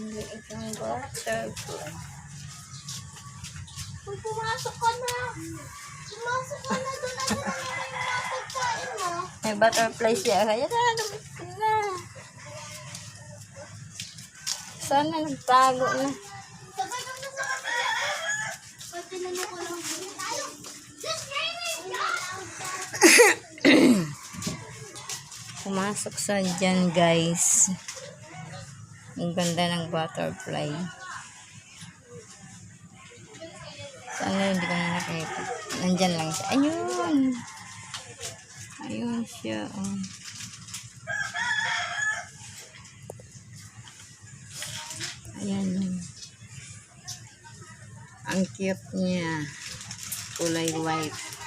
Ang liit ng butterfly. Kung pumasok ka na. Pumasok ka na doon. Ano na naman yung pagkain mo? May butterfly siya. Kaya na, lumit na. Sana nagtago na. Ko Pumasok sa dyan, guys. Ang ganda ng butterfly. Sana hindi ko na nakita. Nandyan lang siya. Ayun! Ayun siya. Oh. Ayan. Ang cute niya. Kulay white.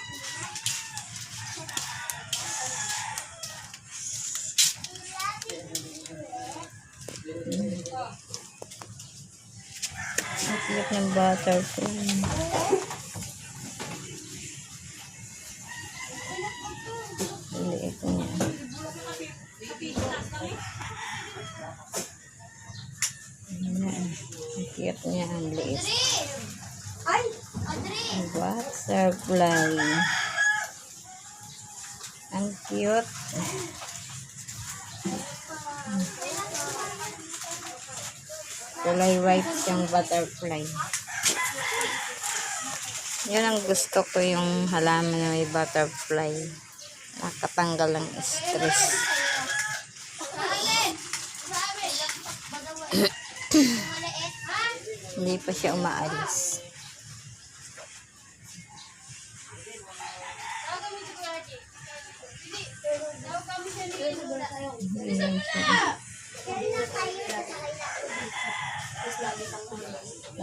Cute ng butterfly. Ang liit niya. Ayan. Ang cute niya. Ang liit. Adri! Ang butterfly. Ang cute. Kulay white siyang butterfly. Yun ang gusto ko yung halaman na may butterfly. Nakatanggal ng stress. Sabi! Badawa. Maliit. Ha? Hindi pa siya umaalis. Ayan siya. Nababagay lang sa dahon ng butterfly. Ako parang hindi na siya gumagana yung load ko kasi nasasanay na siya sa wifi. Oh. Ano ba ako mali kasi si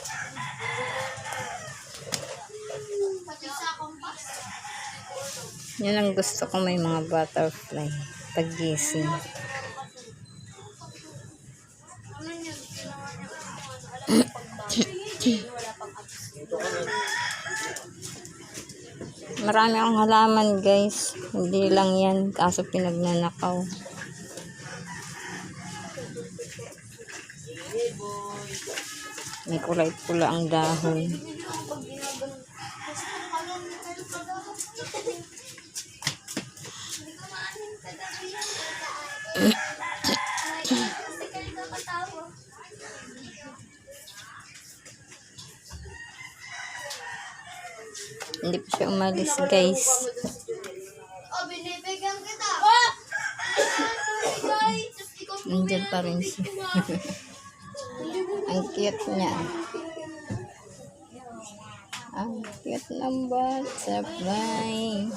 Yan ang gusto ko may mga butterfly. Apps. Marami akong halaman guys. Hindi lang yan. Kaso pinagnanakaw. May kulay pula ang dahon. Hindi pa siya umalis guys. Oh, Nandyan pa rin siya. ang cute niya. Ang cute ng butterfly.